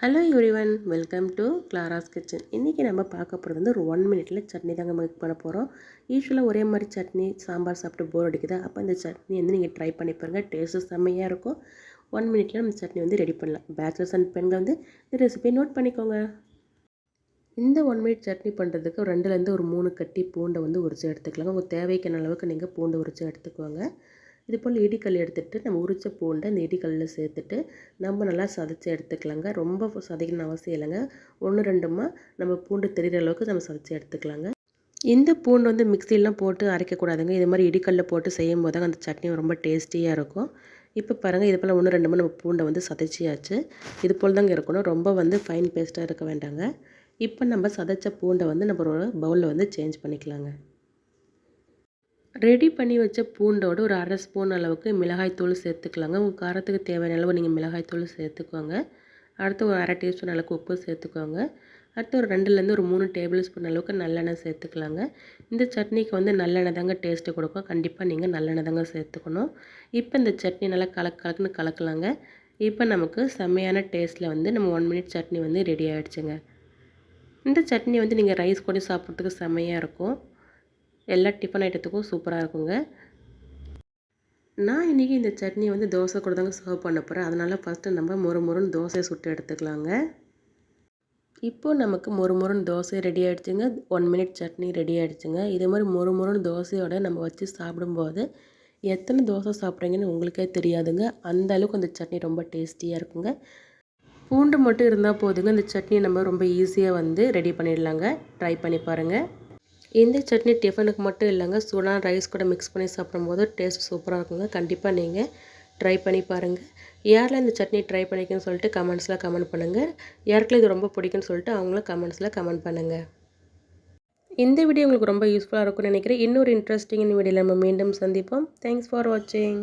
Hello everyone welcome to Clara's kitchen இன்றைக்கி நம்ம பார்க்க போகிறது வந்து ஒரு ஒன் மினிட்ல சட்னி தாங்க மேக் பண்ண போகிறோம் யூஸ்வலாக ஒரே மாதிரி சட்னி சாம்பார் சாப்பிட்டு போர் அடிக்குது? அப்போ இந்த சட்னி வந்து நீங்கள் ட்ரை பண்ணி பாருங்கள் டேஸ்ட்டு செம்மையாக இருக்கும். ஒன் மினிட்ல நம்ம சட்னி வந்து ரெடி பண்ணலாம். பேச்சுலர்ஸ் அண்ட் பெண்கள் வந்து இந்த ரெசிபியை நோட் பண்ணிக்கோங்க. இந்த ஒன் மினிட் சட்னி பண்ணுறதுக்கு ரெண்டுலேருந்து ஒரு மூணு கட்டி பூண்டை வந்து உரிச்சு எடுத்துக்கலாம் உங்கள் தேவைக்கான அளவுக்கு நீங்கள் பூண்டை உரிச்சு எடுத்துக்குவாங்க இது போல் இடிக்கல் எடுத்துகிட்டு நம்ம உரிச்ச பூண்டை அந்த இடிக்கல்லில் சேர்த்துட்டு நம்ம நல்லா சதைச்சி எடுத்துக்கலாங்க. ரொம்ப சதைக்கணும் அவசியம் இல்லைங்க. ஒன்று ரெண்டுமா நம்ம பூண்டு தெரிகிற அளவுக்கு நம்ம சதைச்சி எடுத்துக்கலாங்க. இந்த பூண்டு வந்து மிக்சிலாம் போட்டு அரைக்கக்கூடாதுங்க. இது மாதிரி இடிக்கல்லில் போட்டு செய்யும் போது அந்த சட்னி ரொம்ப டேஸ்டியாக இருக்கும். இப்போ பாருங்கள் இது போல் ஒன்று ரெண்டுமா நம்ம பூண்டை வந்து சதைச்சியாச்சு. இது போல் தாங்க இருக்கணும். ரொம்ப வந்து ஃபைன் பேஸ்ட்டாக இருக்க வேண்டாங்க. இப்போ நம்ம சதைச்ச பூண்டை வந்து நம்ம ஒரு பவுலில் வந்து சேஞ்ச் பண்ணிக்கலாங்க. ரெடி பண்ணி வச்ச பூண்டோட ஒரு அரை ஸ்பூன் அளவுக்கு மிளகாய்த்தூள் சேர்த்துக்கலாங்க. உங்கள் காரத்துக்கு தேவையான அளவு நீங்கள் மிளகாய்த்தூள் சேர்த்துக்கோங்க. அடுத்து ஒரு அரை டீஸ்பூன் அளவுக்கு உப்பு சேர்த்துக்கோங்க. அடுத்து ஒரு ரெண்டுலேருந்து ஒரு மூணு டேபிள் ஸ்பூன் அளவுக்கு நல்லெண்ணெய் சேர்த்துக்கலாங்க. இந்த சட்னிக்கு வந்து நல்லெண்ணெய் தாங்க டேஸ்ட்டு கொடுக்கும். கண்டிப்பாக நீங்கள் நல்லெண்ணெய் தாங்க சேர்த்துக்கணும். இப்போ இந்த சட்னி நல்லா கலக்கு கலக்குன்னு கலக்கலாங்க. இப்போ நமக்கு செம்மையான டேஸ்ட்டில் வந்து நம்ம ஒன் மினிட் சட்னி வந்து ரெடி ஆகிடுச்சுங்க இந்த சட்னி வந்து நீங்கள் ரைஸ் கூட சாப்பிட்றதுக்கு செம்மையாக இருக்கும். எல்லா டிஃபன் ஐட்டத்துக்கும் சூப்பராக இருக்குங்க. நான் இன்றைக்கி இந்த சட்னி வந்து தோசை கூட தாங்க சர்வ் பண்ண போகிறேன் அதனால் ஃபஸ்ட்டு நம்ம மொறு மொறுன்னு தோசையை சுட்டு எடுத்துக்கலாங்க. இப்போது நமக்கு மொறு மொறுன்னு தோசை ரெடி ஆகிடுச்சுங்க ஒன் மினிட் சட்னி ரெடி ஆகிடுச்சுங்க இதே மாதிரி மொறு மொறுன்னு தோசையோடு நம்ம வச்சு சாப்பிடும்போது எத்தனை தோசை சாப்பிட்றீங்கன்னு உங்களுக்கே தெரியாதுங்க. அந்த அளவுக்கு அந்த சட்னி ரொம்ப டேஸ்டியாக இருக்குங்க. பூண்டு மட்டும் இருந்தால் போதுங்க. இந்த சட்னியை நம்ம ரொம்ப ஈஸியாக வந்து ரெடி பண்ணிடலாங்க. ட்ரை பண்ணி பாருங்கள் இந்த சட்னி டிஃபனுக்கு மட்டும் இல்லைங்க சூடான ரைஸ் கூட மிக்ஸ் பண்ணி சாப்பிடும்போது டேஸ்ட் சூப்பராக இருக்குங்க. கண்டிப்பாக நீங்கள் ட்ரை பண்ணி பாருங்கள் யாரில் இந்த சட்னி ட்ரை பண்ணிக்கன்னு சொல்லிட்டு கமெண்ட்ஸில் கமெண்ட் பண்ணுங்கள் யாருக்குள்ள இது ரொம்ப பிடிக்குன்னு சொல்லிட்டு அவங்களும் கமெண்ட்ஸில் கமெண்ட் பண்ணுங்கள் இந்த வீடியோ உங்களுக்கு ரொம்ப யூஸ்ஃபுல்லாக இருக்கும்னு நினைக்கிறேன். இன்னொரு இன்ட்ரெஸ்டிங்கின் வீடியோவில் நம்ம மீண்டும் சந்திப்போம். தேங்க்ஸ் ஃபார் வாட்சிங்